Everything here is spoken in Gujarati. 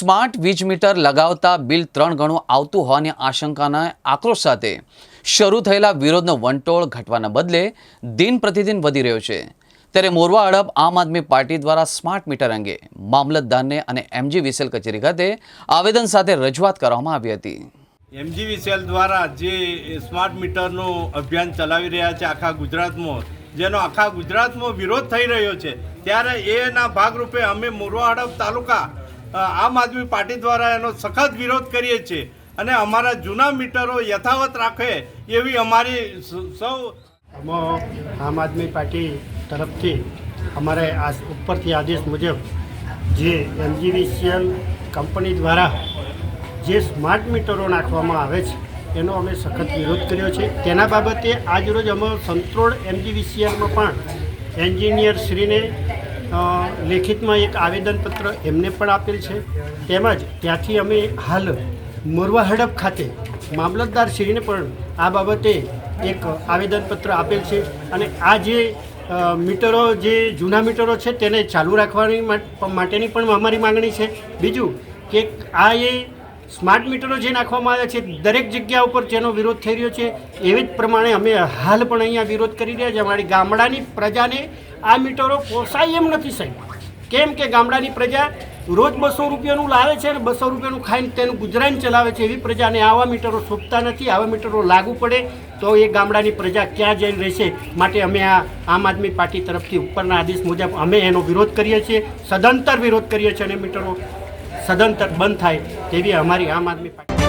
સ્માર્ટ વીજ મીટર લગાવતા બિલ ત્રણ ગણું આવતું હોવાની આશંકાના આક્રોશ સાથે શરૂ થયેલા વિરોધનો વંટોળ ઘટવાના બદલે દિન પ્રતિદિન વધી રહ્યો છે. ત્યારે મોરવા અડબ આમ આદમી પાર્ટી દ્વારા સ્માર્ટ મીટર અંગે મામલતદારને અને એમજી વિસેલ કચેરી ખાતે આવેદન સાથે રજૂઆત કરવામાં આવી હતી. એમજી વિસેલ દ્વારા જે સ્માર્ટ મીટરનું અભિયાન ચલાવી રહ્યા છે આખા ગુજરાતમાં, જેનો આખા ગુજરાતમાં વિરોધ થઈ રહ્યો છે, ત્યારે એના ભાગરૂપે અમે મોરવા હડપ તાલુકા આમ આદમી પાર્ટી દ્વારા એનો સખત વિરોધ કરીએ છીએ અને અમારા જૂના મીટરો યથાવત રાખે એવી અમારી સ- આમાં આદમી પાર્ટી તરફથી અમારે આ ઉપરથી આદેશ મુજબ જે એમજીવીસીએલ કંપની દ્વારા જે સ્માર્ટ મીટરો નાખવામાં આવે છે, એનો અમે સખત વિરોધ કર્યો છે. તેના બાબતે આજરોજ અમે સંત્રોળ એમજીવીસીએલમાં પણ એન્જિનિયર શ્રીને લેખિતમાં એક આવેદનપત્ર એમને પણ આપેલ છે. તેમજ ત્યાંથી અમે હાલ મોરવા હડપ ખાતે મામલતદાર શ્રીને પણ આ બાબતે એક આવેદનપત્ર આપેલ છે અને આ જે મીટરો, જે જૂના મીટરો છે તેને ચાલુ રાખવાની માટેની પણ અમારી માંગણી છે. બીજું કે આ એ સ્માર્ટ મીટરો જે નાખવામાં આવ્યા છે, દરેક જગ્યા ઉપર જેનો વિરોધ થઈ રહ્યો છે, એવી જ પ્રમાણે અમે હાલ પણ અહીંયા વિરોધ કરી રહ્યા છીએ. અમારી ગામડાની પ્રજાને આ મીટરો પોસાય એમ નથી સાહેબ. કેમ કે ગામડાની પ્રજા રોજ બસો રૂપિયાનું લાવે છે અને બસો રૂપિયાનું ખાઈને તેનું ગુજરાન ચલાવે છે. એવી પ્રજાને આવા મીટરો શોભતા નથી, આવા મીટરો લાગુ પડે તો એ ગામડાની પ્રજા ક્યાં જઈને રહેશે માટે અમે આ આમ આદમી પાર્ટી તરફથી ઉપરના આદેશ મુજબ અમે એનો વિરોધ કરીએ છીએ, સદંતર વિરોધ કરીએ છીએ અને મીટરો સદંતર બંધ થાય તેવી અમારી આમ આદમી પાર્ટી